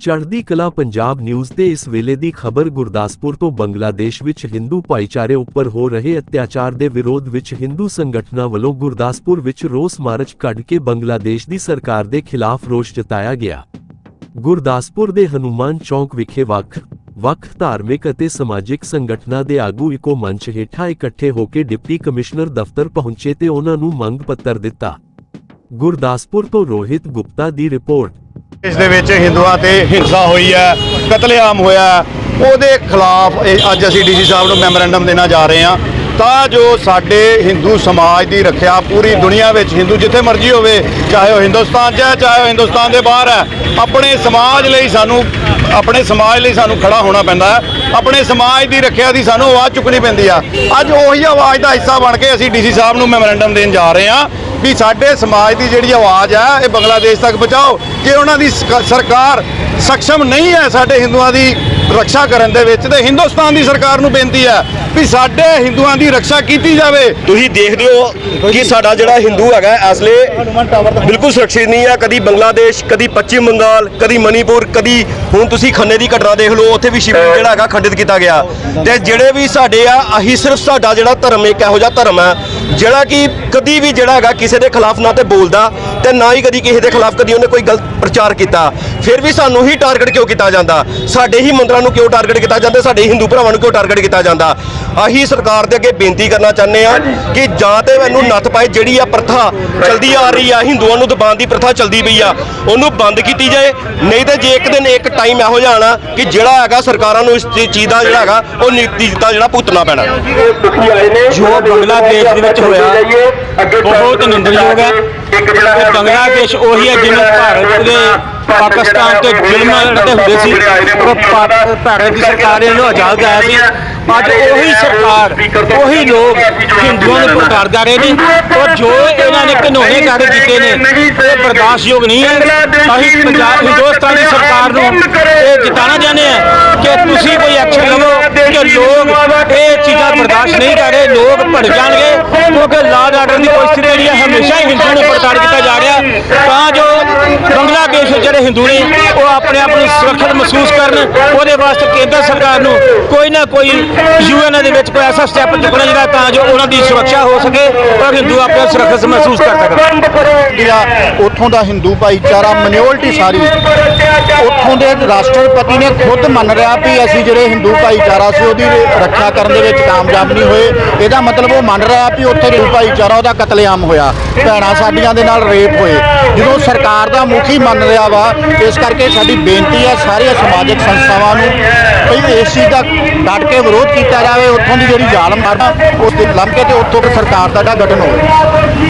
ਚੜ੍ਹਦੀ ਕਲਾ ਪੰਜਾਬ ਨਿਊਜ਼ ਤੇ ਇਸ ਵੇਲੇ ਦੀ ਖਬਰ ਗੁਰਦਾਸਪੁਰ ਤੋਂ ਬੰਗਲਾਦੇਸ਼ ਵਿੱਚ ਹਿੰਦੂ ਭਾਈਚਾਰੇ ਉੱਪਰ ਹੋ ਰਹੇ ਅਤਿਆਚਾਰ ਦੇ ਵਿਰੋਧ ਵਿੱਚ ਹਿੰਦੂ ਸੰਗਠਨਾਂ ਵੱਲੋਂ ਗੁਰਦਾਸਪੁਰ ਵਿੱਚ ਰੋਸ ਮਾਰਚ ਕੱਢ ਕੇ ਬੰਗਲਾਦੇਸ਼ ਦੀ ਸਰਕਾਰ ਦੇ ਖਿਲਾਫ ਰੋਸ ਜਤਾਇਆ ਗਿਆ। ਗੁਰਦਾਸਪੁਰ ਦੇ ਹਨੂਮਾਨ ਚੌਂਕ ਵਿਖੇ ਵੱਖ ਵੱਖ ਧਾਰਮਿਕ ਅਤੇ ਸਮਾਜਿਕ ਸੰਗਠਨਾਂ ਦੇ ਆਗੂ ਇੱਕੋ ਮੰਚ ਹੇਠਾਂ ਇਕੱਠੇ ਹੋ ਕੇ ਡਿਪਟੀ ਕਮਿਸ਼ਨਰ ਦਫ਼ਤਰ ਪਹੁੰਚੇ ਤੇ ਉਹਨਾਂ ਨੂੰ ਮੰਗ ਪੱਤਰ ਦਿੱਤਾ। ਗੁਰਦਾਸਪੁਰ ਤੋਂ ਰੋਹਿਤ ਗੁਪਤਾ ਦੀ ਰਿਪੋਰਟ। ਇਸ ਦੇ ਵਿੱਚ ਹਿੰਦੂਆਂ ਤੇ ਹਿੰਸਾ ਹੋਈ ਹੈ, ਕਤਲੇਆਮ ਹੋਇਆ ਉਹਦੇ ਖਿਲਾਫ ਅੱਜ ਅਸੀਂ ਡੀਸੀ ਸਾਹਿਬ ਨੂੰ ਮੈਮੋਰੈਂਡਮ ਦੇਣਾ ਜਾ ਰਹੇ ਹਾਂ। ਤਾਂ ਜੋ ਸਾਡੇ ਹਿੰਦੂ ਸਮਾਜ ਦੀ ਰੱਖਿਆ ਪੂਰੀ ਦੁਨੀਆ ਵਿੱਚ ਹਿੰਦੂ ਜਿੱਥੇ ਮਰਜ਼ੀ ਹੋਵੇ, ਚਾਹੇ ਉਹ ਹਿੰਦੁਸਤਾਨ 'ਚ ਹੈ, ਚਾਹੇ ਉਹ ਹਿੰਦੁਸਤਾਨ ਦੇ ਬਾਹਰ ਹੈ, ਆਪਣੇ ਸਮਾਜ ਲਈ ਸਾਨੂੰ ਆਪਣੇ ਸਮਾਜ ਲਈ ਸਾਨੂੰ ਖੜਾ ਹੋਣਾ ਪੈਂਦਾ ਹੈ। ਆਪਣੇ ਸਮਾਜ ਦੀ ਰੱਖਿਆ ਦੀ ਸਾਨੂੰ ਆਵਾਜ਼ ਚੁੱਕਣੀ ਪੈਂਦੀ ਆ। ਅੱਜ ਉਹੀ ਆਵਾਜ਼ ਦਾ ਹਿੱਸਾ ਬਣ ਕੇ ਅਸੀਂ ਡੀਸੀ ਸਾਹਿਬ ਨੂੰ ਮੈਮੋਰੈਂਡਮ ਦੇਣ ਜਾ ਰਹੇ ਹਾਂ ਵੀ ਸਾਡੇ ਸਮਾਜ ਦੀ ਜਿਹੜੀ ਆਵਾਜ਼ ਹੈ ਇਹ ਬੰਗਲਾਦੇਸ਼ ਤੱਕ ਪਹੁੰਚਾਓ। ਜੇ ਉਹਨਾਂ ਦੀ ਸਰਕਾਰ ਸક્ષਮ ਨਹੀਂ ਹੈ ਸਾਡੇ ਹਿੰਦੂਆਂ ਦੀ ਰੱਖਿਆ ਕਰਨ ਦੇ ਵਿੱਚ ਤੇ ਹਿੰਦੁਸਤਾਨ ਦੀ ਸਰਕਾਰ ਨੂੰ ਬੇਨਤੀ ਹੈ ਵੀ ਸਾਡੇ ਹਿੰਦੂਆਂ ਦੀ ਰੱਖਿਆ ਕੀਤੀ ਜਾਵੇ। ਤੁਸੀਂ ਦੇਖਦੇ ਹੋ ਕਿ ਸਾਡਾ ਜਿਹੜਾ ਹਿੰਦੂ ਹੈਗਾ ਅਸਲੇ ਬਿਲਕੁਲ ਸੁਰੱਖਿਅਤ ਨਹੀਂ ਹੈ। ਕਦੀ ਬੰਗਲਾਦੇਸ਼ ਕਦੀ ਪੱਛਮੀ ਬੰਗਾਲ ਕਦੀ ਮਨੀਪੁਰ ਕਦੀ ਹੁਣ ਤੁਸੀਂ ਖੰਨੇ ਦੀ ਘਟਨਾ ਦੇਖ ਲਓ, ਉੱਥੇ ਵੀ ਸ਼ਿਵਲਿੰਗ ਜਿਹੜਾ ਹੈਗਾ ਖੰਡਿਤ ਕੀਤਾ ਗਿਆ। ਤੇ ਜਿਹੜੇ ਵੀ ਸਾਡੇ ਆ ਅਸੀਂ ਸਿਰਫ ਸਾਡਾ ਜਿਹੜਾ ਧਰਮ ਇੱਕ ਇਹੋ ਜਿਹਾ ਧਰਮ ਹੈ, ਜਿਹੜਾ ਕਿ ਕਦੀ ਵੀ ਜਿਹੜਾ ਹੈਗਾ ਕਿਸੇ ਦੇ ਖਿਲਾਫ ਨਾ ਤੇ ਬੋਲਦਾ ਤੇ ਨਾ ਹੀ ਕਦੀ ਕਿਸੇ ਦੇ ਖਿਲਾਫ ਕਦੀ ਉਹਨੇ ਕੋਈ ਗਲਤ ਪ੍ਰਚਾਰ ਕੀਤਾ। ਫਿਰ ਵੀ ਸਾਨੂੰ ਹੀ ਟਾਰਗੇਟ ਕਿਉਂ ਕੀਤਾ ਜਾਂਦਾ? ਸਾਡੇ ਹੀ ਮੰਦਰਾਂ ਨੂੰ ਕਿਉਂ ਟਾਰਗੇਟ ਕੀਤਾ ਜਾਂਦਾ? ਸਾਡੇ ਹਿੰਦੂ ਭਰਾਵਾਂ ਨੂੰ ਕਿਉਂ ਟਾਰਗੇਟ ਕੀਤਾ ਜਾਂਦਾ? ਆਹੀ ਸਰਕਾਰ ਦੇ ਅੱਗੇ ਬੇਨਤੀ ਕਰਨਾ ਚਾਹੁੰਦੇ ਆ ਕਿ ਜਾਂ ਤੇ ਮੈਨੂੰ ਨੱਥ ਪਾਏ ਜਿਹੜੀ ਆ ਪ੍ਰਥਾ ਚਲਦੀ ਆ ਰਹੀ ਆ, ਹਿੰਦੂਆਂ ਨੂੰ ਦਬਾਉਣ ਦੀ ਪ੍ਰਥਾ ਚਲਦੀ ਪਈ ਆ, ਉਹਨੂੰ ਬੰਦ ਕੀਤੀ ਜਾਏ। ਨਹੀਂ ਤੇ ਜੇ ਇੱਕ ਦਿਨ ਇੱਕ ਟਾਈਮ ਇਹੋ ਜਿਹਾ ਆਣਾ ਕਿ ਜਿਹੜਾ ਹੈਗਾ ਸਰਕਾਰਾਂ ਨੂੰ ਇਸ ਚੀਜ਼ ਦਾ ਜਿਹੜਾ ਹੈਗਾ, ਉਹ ਨੀਤੀ ਦਾ ਜਿਹੜਾ ਭੁਗਤਣਾ ਪੈਣਾ। ਜੋ ਬੰਗਲਾਦੇਸ਼ ਦੇ ਵਿੱਚ ਹੋਇਆ, ਬਹੁਤ ਨਿੰਦਣਯੋਗ ਹੈ। ਤੇ ਬੰਗਲਾਦੇਸ਼ ਉਹੀ ਹੈ ਜਿਵੇਂ ਭਾਰਤ ਦੇ ਪਾਕਿਸਤਾਨ ਤੇ ਜ਼ੁਲਮ ਲੜਦੇ ਹੁੰਦੇ ਸੀ। ਉਹ ਭਾਰਤ ਦੀ ਸਰਕਾਰ ਇਹਨੂੰ ਆਜ਼ਾਦ ਕਰਾਇਆ ਸੀ। ਅੱਜ ਉਹੀ ਸਰਕਾਰ, ਉਹੀ ਲੋਕ ਹਿੰਦੂਆਂ ਨੂੰ ਪ੍ਰਕਾਰ ਰਹੇ ਨੇ। ਔਰ ਜੋ ਇਹਨਾਂ ਘਿਨੌਣੇ ਕਾਰਜ ਕੀਤੇ ਨੇ ਇਹ ਬਰਦਾਸ਼ਤਯੋਗ ਨਹੀਂ ਹੈ। ਅਸੀਂ ਪੰਜਾਬ ਹਿੰਦੁਸਤਾਨ ਦੀ ਸਰਕਾਰ ਨੂੰ ਇਹ ਜਿਤਾਣਾ ਚਾਹੁੰਦੇ ਆ ਕਿ ਤੁਸੀਂ ਕੋਈ ਐਕਸ਼ਨ ਲਵੋ ਕਿ ਲੋਕ ਇਹ ਚੀਜ਼ਾਂ ਬਰਦਾਸ਼ਤ ਨਹੀਂ ਕਰ ਰਹੇ ਲੋਕ ਭੜ ਜਾਣਗੇ ਕਿਉਂਕਿ ਲਾਅ ਆਰਡਰ ਦੀ ਪਰਿਸਥਿਤੀ ਜਿਹੜੀ ਹੈ ਹਮੇਸ਼ਾ ਹੀ ਹਿੰਦੂ ਨੂੰ ਪ੍ਰਚਾਰ ਕੀਤਾ ਜਾ ਰਿਹਾ। ਤਾਂ ਜੋ ਬੰਗਲਾਦੇਸ਼ ਜਿਹੜੇ ਹਿੰਦੂ ਨੇ, ਉਹ ਆਪਣੇ ਆਪ ਨੂੰ ਸੁਰੱਖਿਅਤ ਮਹਿਸੂਸ ਕਰਨ, ਉਹਦੇ ਵਾਸਤੇ ਕੇਂਦਰ ਸਰਕਾਰ ਨੂੰ ਕੋਈ ਨਾ ਕੋਈ ਯੂਐਨ ਦੇ ਵਿੱਚ ਕੋਈ ਐਸਾ ਸਟੈਪ ਚੁੱਕਣਾ ਜਿਹੜਾ ਤਾਂ ਜੋ ਉਹਨਾਂ ਦੀ ਸੁਰੱਖਿਆ ਹੋ ਸਕੇ ਔਰ ਹਿੰਦੂ ਆਪਣੇ ਸੁਰੱਖਿਅਤ ਮਹਿਸੂਸ ਕਰ ਸਕਣ। ਜਿਹੜਾ ਉੱਥੋਂ ਦਾ ਹਿੰਦੂ ਭਾਈਚਾਰਾ ਮਿਨੋਰਟੀ ਸਾਰੀ, ਉੱਥੋਂ ਦੇ ਰਾਸ਼ਟਰਪਤੀ ਨੇ ਖੁਦ ਮੰਨ ਰਿਹਾ ਵੀ ਅਸੀਂ ਜਿਹੜੇ ਹਿੰਦੂ ਭਾਈਚਾਰਾ ਸੀ, ਉਹਦੀ ਰੱਖਿਆ ਕਰਨ ਦੇ ਵਿੱਚ ਕਾਮਯਾਬ ਨਹੀਂ ਹੋਏ। ਇਹਦਾ ਮਤਲਬ ਉਹ ਮੰਨ ਰਿਹਾ ਵੀ ਉੱਥੇ ਹਿੰਦੂ ਭਾਈਚਾਰਾ ਉਹਦਾ ਕਤਲੇਆਮ ਹੋਇਆ, ਭੈਣਾਂ ਸਾਡੀਆਂ ਦੇ ਨਾਲ ਰੇਪ ਹੋਏ। ਜਦੋਂ ਸਰਕਾਰ ਦਾ ਮੁਖੀ ਮੰਨ ਰਿਹਾ ਵਾ, ਇਸ ਕਰਕੇ ਸਾਡੀ ਬੇਨਤੀ ਹੈ ਸਾਰੀਆਂ ਸਮਾਜਿਕ ਸੰਸਥਾਵਾਂ ਨੂੰ ਵੀ ਇਸ ਚੀਜ਼ ਦਾ ਡਟ ਕੇ ਵਿਰੋਧ ਕੀਤਾ ਜਾਵੇ, ਉੱਥੋਂ ਦੀ ਜਿਹੜੀ ਜ਼ਾਲਮ ਮਾਰਨਾ ਉਸ ਦੇ ਲੰਘ ਕੇ ਤੇ ਉੱਥੋਂ ਸਰਕਾਰ ਦਾ ਜਿਹੜਾ ਗਠਨ ਹੋਵੇ।